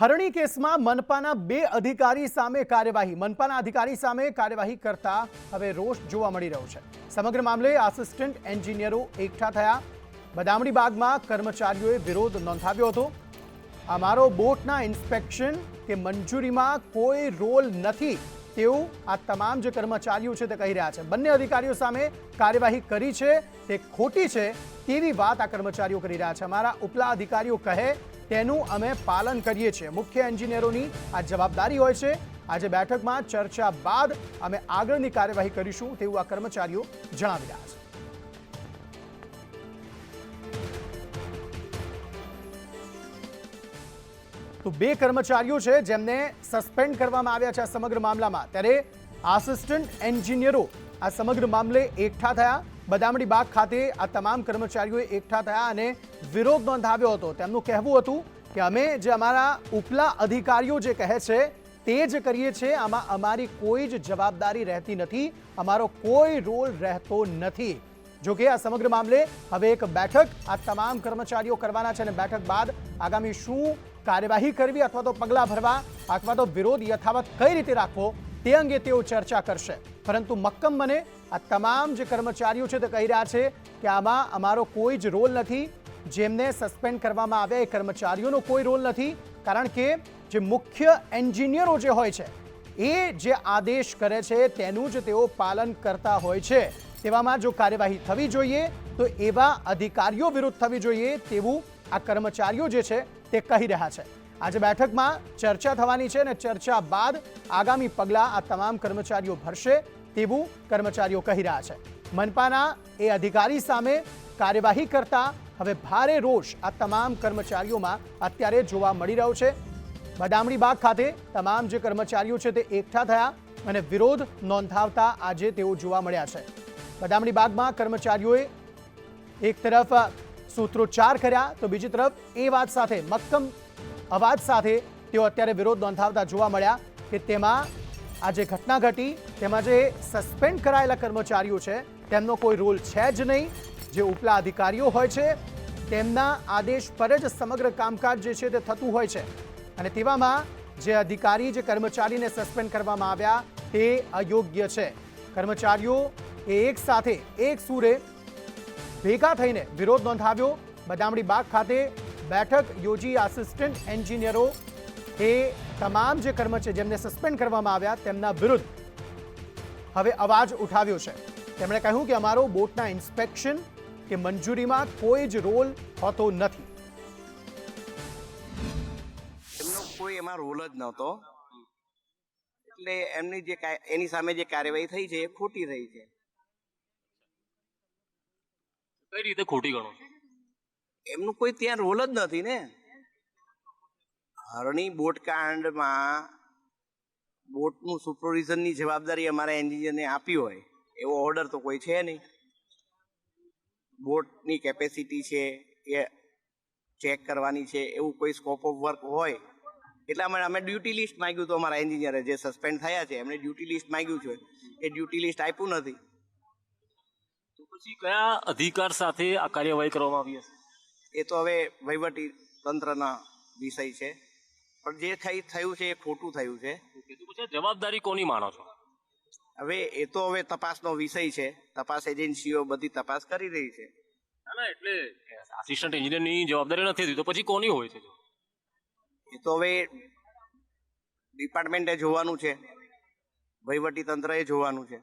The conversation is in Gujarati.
હરણી કેસમાં મનપાના બે અધિકારી સામે કાર્યવાહી. મનપાના અધિકારી સામે કાર્યવાહી કરતા હવે રોષ જોવા મળી રહ્યો છે. સમગ્ર મામલે આસિસ્ટન્ટ એન્જિનિયરો એકઠા થયા. બદામડી બાગમાં કર્મચારીઓએ વિરોધ નોંધાવ્યો હતો. અમારો બોટના ઇન્સ્પેક્શન કે મંજૂરીમાં કોઈ રોલ નથી તેવું આ તમામ જે કર્મચારીઓ છે તે કહી રહ્યા છે. બંને અધિકારીઓ સામે કાર્યવાહી કરી છે. તે ખોટી છે તેવી વાત આ કર્મચારીઓ કરી રહ્યા છે. અમારા ઉપલા અધિકારીઓ કહે તેનું અમે પાલન કરીએ છીએ. મુખ્ય એન્જિનિયરોની આ જવાબદારી હોય છે. આજે બેઠકમાં ચર્ચા બાદ અમે આગળની કાર્યવાહી કરીશું તેવું આ કર્મચારીઓ જણાવી રહ્યા છે. તો બે કર્મચારીઓ છે જેમને સસ્પેન્ડ કરવામાં આવ્યા છે આ સમગ્ર મામલામાં. ત્યારે આસિસ્ટન્ટ એન્જિનિયરો આ સમગ્ર મામલે એકઠા થયા. બદામડી બાગ ખાતે આ તમામ કર્મચારીઓ એકઠા થયા અને વિરોધ નોંધાવ્યો હતો. તેમનું કહેવું હતું કે અમે જે અમારા ઉપલા અધિકારીઓ જે કહે છે તે જ કરીએ છીએ. આમાં અમારી કોઈ જ જવાબદારી રહેતી નથી. અમારો કોઈ રોલ રહેતો નથી. જોકે આ સમગ્ર મામલે હવે એક બેઠક આ તમામ કર્મચારીઓ કરવાના છે અને બેઠક બાદ આગામી શું કાર્યવાહી કરવી અથવા તો પગલાં ભરવા અથવા તો વિરોધ યથાવત કઈ રીતે રાખવો તે અંગે તેઓ ચર્ચા કરશે. પરંતુ મક્કમ મને આ તમામ જે કર્મચારીઓ છે તે કહી રહ્યા છે કે આમાં અમારો કોઈ જ રોલ નથી. જેમને સસ્પેન્ડ કરવામાં આવ્યા એ કર્મચારીઓનો કોઈ રોલ નથી. કારણ કે જે મુખ્ય એન્જિનિયરો જે હોય છે, એ જે આદેશ કરે છે તેનું જ તેઓ પાલન કરતા હોય છે. તેવામાં જો કાર્યવાહી થવી જોઈએ, તો એવા અધિકારીઓ વિરુદ્ધ થવી જોઈએ તેવું આ કર્મચારીઓ જે છે તે કહી રહ્યા છે. આજે બેઠકમાં ચર્ચા થવાની છે અને ચર્ચા બાદ આગામી પગલાં આ તમામ કર્મચારીઓ ભરશે. તેવું કર્મચારીઓ કહી રહ્યા છે. મનપાના એ અધિકારી સામે કાર્યવાહી કરતા હવે ભારે રોષ આ તમામ કર્મચારીઓમાં અત્યારે જોવા મળી રહ્યો છે. બદામડી બાગ ખાતે તમામ જે કર્મચારીઓ છે તે એકઠા થયા અને વિરોધ નોંધાવતા આજે તેઓ જોવા મળ્યા છે. બદામડી બાગમાં કર્મચારીઓએ એક તરફ સૂત્રોચ્ચાર કર્યા તો બીજી તરફ એ વાત સાથે મક્કમ અવાજ સાથે તેઓ અત્યારે વિરોધ નોંધાવતા જોવા મળ્યા કે તેમાં આ જે ઘટના ઘટી, તેમાં જે સસ્પેન્ડ કરાયેલા કર્મચારીઓ છે, તેમનો કોઈ રોલ છે જ નહીં. જે ઉપલા અધિકારીઓ હોય છે, તેમના આદેશ પર જ સમગ્ર કામકાજ જે છે તે થતું હોય છે. અને તેવામાં જે અધિકારી, જે કર્મચારીને સસ્પેન્ડ કરવામાં આવ્યા, તે અયોગ્ય છે. કર્મચારીઓ એ એક સાથે એક સૂરે ભેગા થઈને વિરોધ નોંધાવ્યો. બદામડી બાગ ખાતે બેઠક યોજી આસિસ્ટન્ટ એન્જિનિયરો એ તમામ જે કર્મચારી જેમને સસ્પેન્ડ કરવામાં આવ્યા તેમના વિરુદ્ધ હવે અવાજ ઉઠાવ્યો છે. તેમણે કહ્યું કે અમારો બોટના ઇન્સ્પેક્શન કે મંજૂરીમાં કોઈ જ રોલ હોતો નથી. એમનો કોઈ એમાં રોલ જ નહોતો. એટલે એમની જે કા- એની સામે જે કાર્યવાહી થઈ છે એ ખોટી થઈ છે. કઈ રીતે ખોટી ગણો છો? એમનું કોઈ ત્યાં રોલ જ નથી ને. હરણી બોટ કાંડમાં બોટનું સુપરવિઝનની જવાબદારી અમારા એન્જિનિયરને આપી હોય એવો ઓર્ડર તો કોઈ છે નહીં. બોટની કેપેસિટી છે એ ચેક કરવાની છે એવું કોઈ સ્કોપ ઓફ વર્ક હોય. એટલા માટે અમે ડ્યુટી લિસ્ટ માંગ્યું હતું અમારા એન્જિનિયરે જે સસ્પેન્ડ થયા છે. એમને ડ્યુટી લિસ્ટ માંગ્યું છે. એ ડ્યુટી લિસ્ટ આપ્યું નથી. તો પછી કયા અધિકાર સાથે આ કાર્યવાહી કરવામાં આવી હશે? એ તો હવે વહીવટી તંત્રના વિષય છે. પણ જે થઈ થયું છે એ ખોટું થયું છે. જવાબદારી કોની માનો છો? હવે એ તો હવે તપાસનો વિષય છે. તપાસ એજન્સીઓ બધી તપાસ કરી રહી છે. ના એટલે આસિસ્ટન્ટ એન્જિનિયરની જવાબદારી નથી તો પછી કોની હોય છે એ તો હવે ડિપાર્ટમેન્ટે જોવાનું છે. વહીવટી તંત્રએ જોવાનું છે.